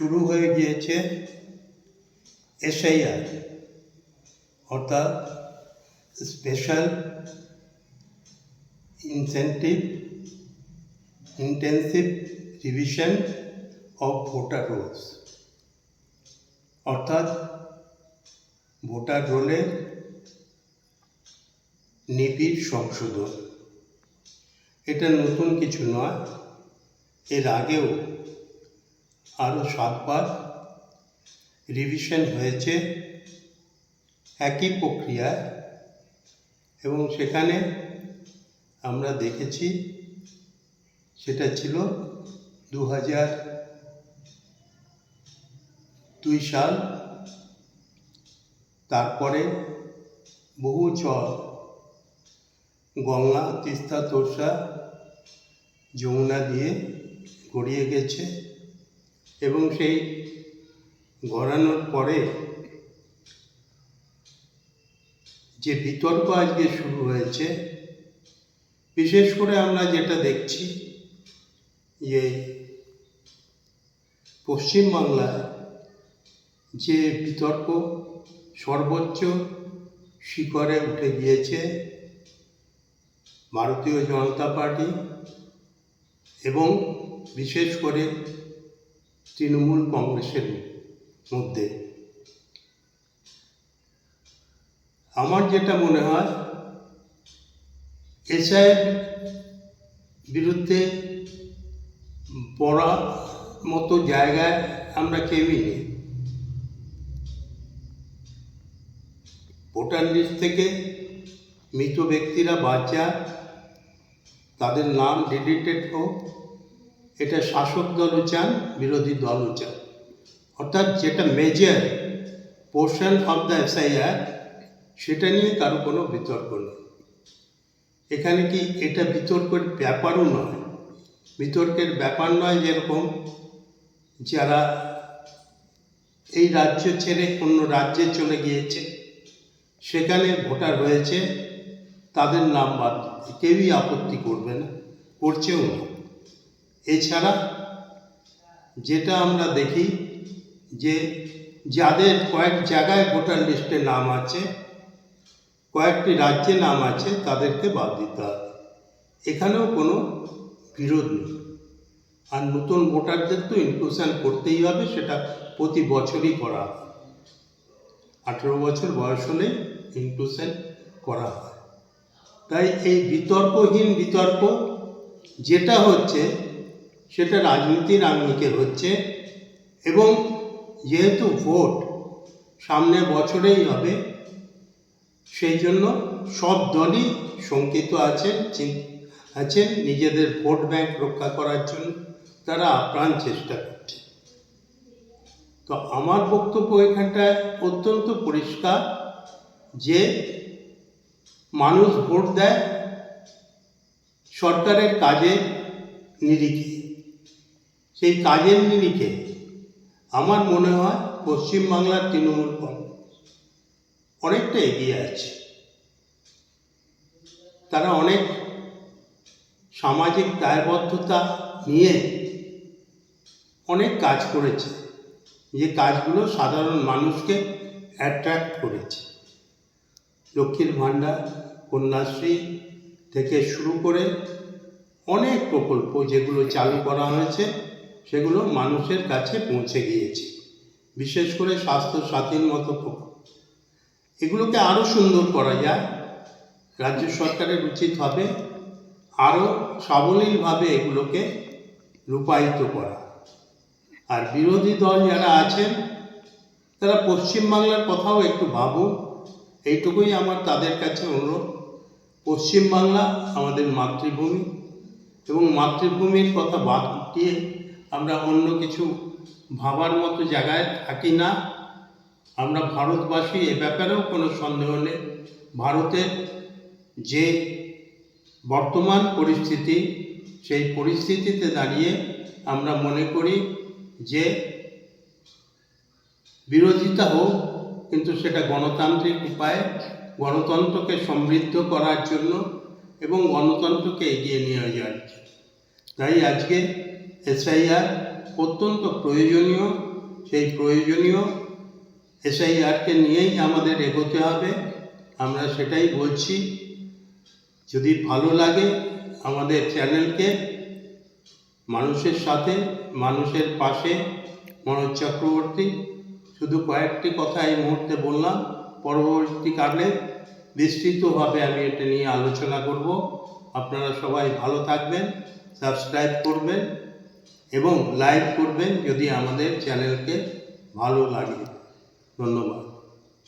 শুরু হয়ে গিয়েছে এসআইআর, অর্থাৎ special incentive intensive revision of voter rolls অর্থাৎ ভোটার রোলের নিবিড় সংশোধন। এটা নতুন কিছু নয়, এর আগেও আরও সাতবার রিভিশন হয়েছে একই প্রক্রিয়ায় এবং সেখানে আমরা দেখেছি সেটা ছিল দু হাজার দুই সাল। তারপরে বহু জল গঙ্গা, তিস্তা তোর্ষা যমুনা দিয়ে গড়িয়ে গেছে। এবং সেই গড়ানোর পরে যে বিতর্ক আজকে শুরু হয়েছে, বিশেষ করে আমরা যেটা দেখছি যে পশ্চিমবাংলায় যে বিতর্ক সর্বোচ্চ শিখরে উঠে গিয়েছে ভারতীয় জনতা পার্টি এবং বিশেষ করে তৃণমূল কংগ্রেসের মধ্যে। আমার যেটা মনে হয়, এসআইয়ের বিরুদ্ধে পড়ার মতো জায়গায় আমরা কেউই নেই। ভোটার লিস্ট থেকে মৃত ব্যক্তিরা যাক, তাদের নাম ডিলিটেড হোক এটা শাসক দলও চান বিরোধী দলও চান অর্থাৎ যেটা major portion of the SIR সেটা নিয়ে কারও কোনো বিতর্ক নেই। এখানে কি এটা বিতর্কের ব্যাপারও নয়। বিতর্কের ব্যাপার নয় যেরকম যারা এই রাজ্য ছেড়ে অন্য রাজ্যে চলে গিয়েছে, সেখানে ভোটার রয়েছে, তাদের নাম বাদ কেউই আপত্তি করবে না, করছেও না। এছাড়া যেটা আমরা দেখি যে যাদের কয়েক জায়গায় ভোটার লিস্টে নাম আছে, কয়েকটি রাজ্যে নাম আছে, তাদেরকে বাদ দিতে হবে। এখানেও কোনো বিরোধ নেই। আর নতুন ভোটারদের তো ইনক্লুশন করতেই হবে, সেটা প্রতি বছরই করা হয়। আঠেরো বছর বয়স হলে ইনক্লুশন করা হয়। তাই এই বিতর্কহীন বিতর্ক, যেটা হচ্ছে সেটা রাজনীতির আঙ্গিকে হচ্ছে। এবং যেহেতু ভোট সামনে বছরেই হবে, সেই জন্য সব দলই শঙ্কিত আছেন আছেন নিজেদের ভোট ব্যাংক রক্ষা করার জন্য। তারা আপ্রাণ চেষ্টা করছে। তো আমার বক্তব্য এখানটায় অত্যন্ত পরিষ্কার যে মানুষ ভোট দেয়, সরকারের কাজে নিরিখে। সেই কাজের নিরিখে আমার মনে হয় পশ্চিমবাংলার তৃণমূল কংগ্রেস অনেকটা এগিয়ে আছে। তারা অনেক সামাজিক দায়বদ্ধতা নিয়ে অনেক কাজ করেছে। যে কাজগুলো সাধারণ মানুষকে অ্যাট্রাক্ট করেছে। লক্ষ্মীর ভাণ্ডার, কন্যাশ্রী থেকে শুরু করে অনেক প্রকল্প যেগুলো চালু করা হয়েছে। সেগুলো মানুষের কাছে পৌঁছে গিয়েছে। বিশেষ করে স্বাস্থ্য সাথীর মতো প্রকল্প এগুলোকে আরও সুন্দর করা যায়। রাজ্য সরকারের উচিত হবে আরও সাবলীলভাবে এগুলোকে রূপায়িত করা। আর বিরোধী দল যারা আছেন, তারা পশ্চিমবাংলার কথাও একটু ভাবুন। এইটুকুই আমার তাদের কাছে অনুরোধ। পশ্চিমবাংলা আমাদের মাতৃভূমি এবং মাতৃভূমির কথা বাদ দিয়ে আমরা অন্য কিছু ভাবার মতো জায়গায় থাকি না। আমরা ভারতবাসী, এ ব্যাপারেও কোনো সন্দেহ নেই। ভারতের যে বর্তমান পরিস্থিতি, সেই পরিস্থিতিতে দাঁড়িয়ে আমরা মনে করি যে বিরোধিতা হোক, কিন্তু সেটা গণতান্ত্রিক উপায়ে, গণতন্ত্রকে সমৃদ্ধ করার জন্য এবং গণতন্ত্রকে এগিয়ে নিয়ে যাওয়ার জন্য। তাই আজকে এসআইআর অত্যন্ত প্রয়োজনীয়। সেই প্রয়োজনীয় এসআইআরকে নিয়েই আমাদের এগোতে হবে। আমরা সেটাই বলছি। যদি ভালো লাগে আমাদের চ্যানেলকে, মানুষের সাথে, মানুষের পাশে, মনোজ চক্রবর্তী, শুধু কয়েকটি কথা এই মুহূর্তে বললাম। পরবর্তীকালে বিস্তৃতভাবে আমি এটা নিয়ে আলোচনা করব। আপনারা সবাই ভালো থাকবেন, সাবস্ক্রাইব করবেন। এবং লাইক করবেন যদি আমাদের চ্যানেলকে ভালো লাগে। ধন্যবাদ।